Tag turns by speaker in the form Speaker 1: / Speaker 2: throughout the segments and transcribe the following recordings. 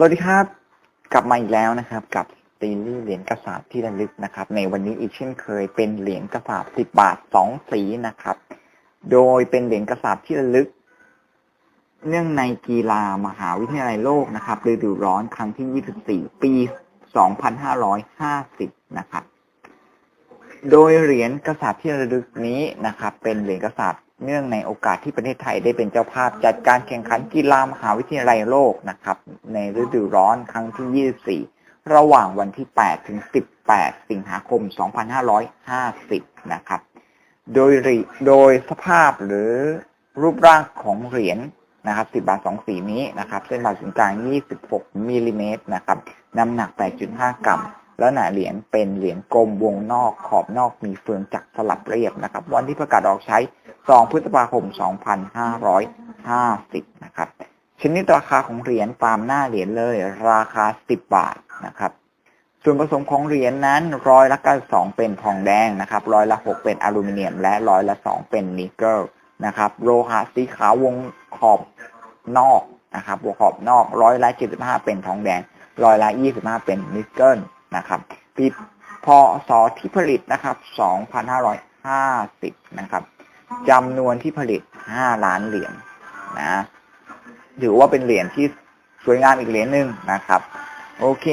Speaker 1: สวัสดีครับ กลับมาอีกแล้วนะครับ กับซีรีส์เหรียญกระสาบที่ระลึกนะครับ ในวันนี้อีกเช่นเคยเป็นเหรียญกระสาบสิบบาทสองสีนะครับ โดยเป็นเหรียญกระสาบที่ระลึก เนื่องในกีฬามหาวิทยาลัยโลกนะครับฤดูร้อนครั้งที่24ปี2550นะครับ โดยเหรียญกระสาบที่ระลึกนี้นะครับ เป็นเหรียญกระสาบ เนื่องในโอกาสที่ประเทศไทยได้เป็นเจ้าภาพจัดการแข่งขันกีฬามหาวิทยาลัยโลกนะครับ ในฤดูร้อนครั้งที่ 24 ระหว่างวันที่ 8 ถึง 18 สิงหาคม 2550 นะครับ โดยเหรีโดยสภาพหรือรูปร่างของเหรียญนะครับ 10 บาท 2 สีนี้นะครับ เส้นผ่าศูนย์กลาง 26 มิลลิเมตรนะครับ น้ำหนัก 8.5 กรัม แล้วหนาเหรียญเป็นเหรียญกลมวงนอกขอบนอกมีเฟืองจักรสลับเรียบนะครับ วันที่ประกาศออกใช้ 2 พฤษภาคม 2550 นะครับ ชนิดราคาของเหรียญตามหน้าเหรียญเลย ราคา 10 บาทนะครับ ส่วนผสมของเหรียญนั้นร้อยละ92เป็นทองแดงนะครับ ร้อยละ 6 เป็นอลูมิเนียม และร้อยละ 2 เป็นนิกเกิลนะครับโลหะสีขาววงขอบนอกนะครับวงขอบนอกร้อยละ75เป็นทองแดงร้อยละ25เป็นนิกเกิล นะครับปีพศที่ผลิตนะครับ 2550 นะครับจำนวนที่ผลิต 5 ล้านเหรียญนนะถือว่าเป็นเหรียญที่สวยงามอีกเหรียญหนึ่งนะครับ โอเค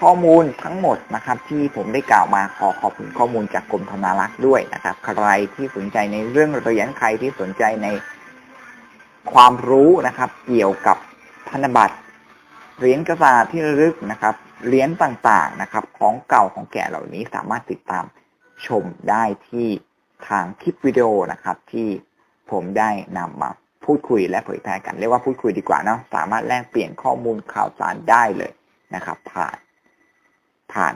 Speaker 1: ข้อมูลทั้งหมดนะครับ ที่ผมได้กล่าวมาขอขอบคุณข้อมูลจากกรมธนารักษ์ด้วยนะครับ ใครที่สนใจในเรื่องเหรียญใครที่สนใจในความรู้นะครับ เกี่ยวกับธนบัตร เหรียญกระสาบที่ระลึกนะครับเหรียญต่างๆนะครับ ของเก่าของแก่เหล่านี้สามารถติดตามชมได้ที่ทางคลิปวิดีโอนะครับ ที่ผมได้นำมาพูดคุยและเผยแพร่กัน เรียกว่าพูดคุยดีกว่าเนาะสามารถแลกเปลี่ยนข้อมูลข่าวสารได้เลยนะครับ ผ่านผ่าน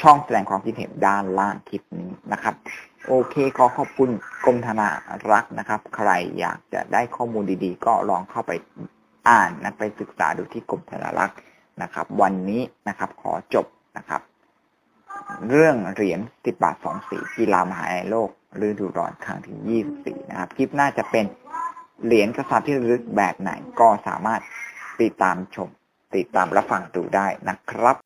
Speaker 1: ช่องแสดงความคิดเห็นด้านล่างคลิปนี้นะครับ โอเคขอขอบคุณกรมธนารักษ์นะครับ ใครอยากจะได้ข้อมูลดีๆ ก็ลองเข้าไป อ่านนะไปศึกษาดูที่กรมธนารักษ์นะครับ วันนี้นะครับขอจบนะครับ เรื่องเหรียญสิบบาทสองสีกีฬามหาลัยโลกฤดูร้อนครั้งที่ยี่สิบสี่นะครับ คลิปหน้าจะเป็นเหรียญกระสาบที่ระลึกแบบไหนก็สามารถติดตามชม ติดตามรับฟังดูได้นะครับ